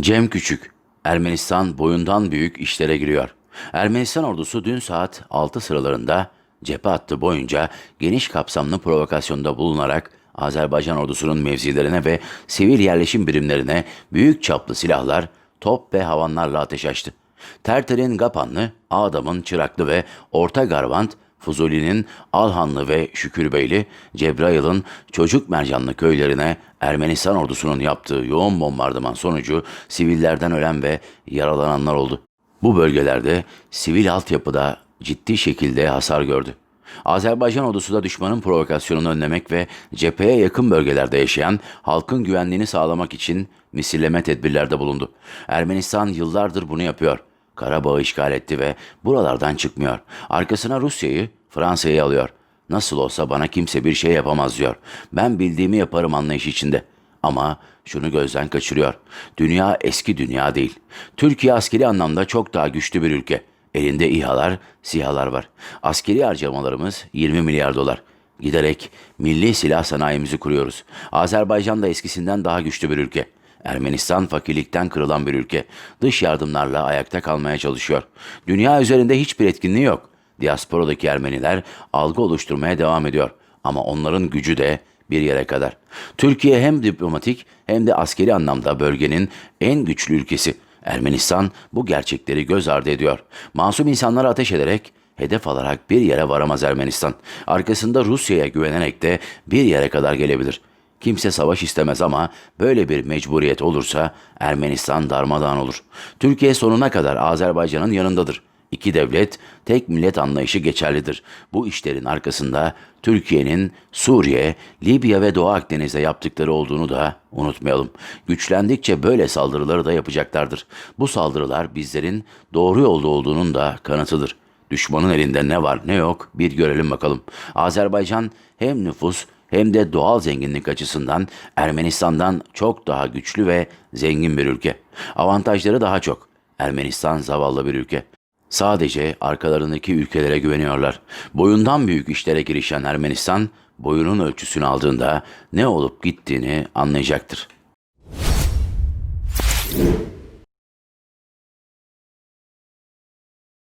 Cem Küçük, Ermenistan boyundan büyük işlere giriyor. Ermenistan ordusu dün saat 6 sıralarında cephe hattı boyunca geniş kapsamlı provokasyonda bulunarak Azerbaycan ordusunun mevzilerine ve sivil yerleşim birimlerine büyük çaplı silahlar, top ve havanlarla ateş açtı. Terter'in Gapanlı, Adam'ın Çıraklı ve Orta Garvant Fuzuli'nin Alhanlı ve Şükürbeyli, Cebrail'in Çocuk Mercanlı köylerine Ermenistan ordusunun yaptığı yoğun bombardıman sonucu sivillerden ölen ve yaralananlar oldu. Bu bölgelerde sivil altyapıda ciddi şekilde hasar gördü. Azerbaycan ordusu da düşmanın provokasyonunu önlemek ve cepheye yakın bölgelerde yaşayan halkın güvenliğini sağlamak için misilleme tedbirlerde bulundu. Ermenistan yıllardır bunu yapıyor. Karabağ'ı işgal etti ve buralardan çıkmıyor. Arkasına Rusya'yı, Fransa'yı alıyor. Nasıl olsa bana kimse bir şey yapamaz diyor. Ben bildiğimi yaparım anlayış içinde. Ama şunu gözden kaçırıyor. Dünya eski dünya değil. Türkiye askeri anlamda çok daha güçlü bir ülke. Elinde İHA'lar, SİHA'lar var. Askeri harcamalarımız 20 milyar dolar. Giderek milli silah sanayimizi kuruyoruz. Azerbaycan da eskisinden daha güçlü bir ülke. Ermenistan fakirlikten kırılan bir ülke. Dış yardımlarla ayakta kalmaya çalışıyor. Dünya üzerinde hiçbir etkinliği yok. Diasporadaki Ermeniler algı oluşturmaya devam ediyor. Ama onların gücü de bir yere kadar. Türkiye hem diplomatik hem de askeri anlamda bölgenin en güçlü ülkesi. Ermenistan bu gerçekleri göz ardı ediyor. Masum insanlara ateş ederek hedef alarak bir yere varamaz Ermenistan. Arkasında Rusya'ya güvenerek de bir yere kadar gelebilir. Kimse savaş istemez ama böyle bir mecburiyet olursa Ermenistan darmadağın olur. Türkiye sonuna kadar Azerbaycan'ın yanındadır. İki devlet, tek millet anlayışı geçerlidir. Bu işlerin arkasında Türkiye'nin Suriye, Libya ve Doğu Akdeniz'de yaptıkları olduğunu da unutmayalım. Güçlendikçe böyle saldırıları da yapacaklardır. Bu saldırılar bizlerin doğru yolda olduğunun da kanıtıdır. Düşmanın elinde ne var ne yok bir görelim bakalım. Azerbaycan hem nüfus hem de doğal zenginlik açısından Ermenistan'dan çok daha güçlü ve zengin bir ülke. Avantajları daha çok. Ermenistan zavallı bir ülke. Sadece arkalarındaki ülkelere güveniyorlar. Boyundan büyük işlere girişen Ermenistan, boyunun ölçüsünü aldığında ne olup gittiğini anlayacaktır.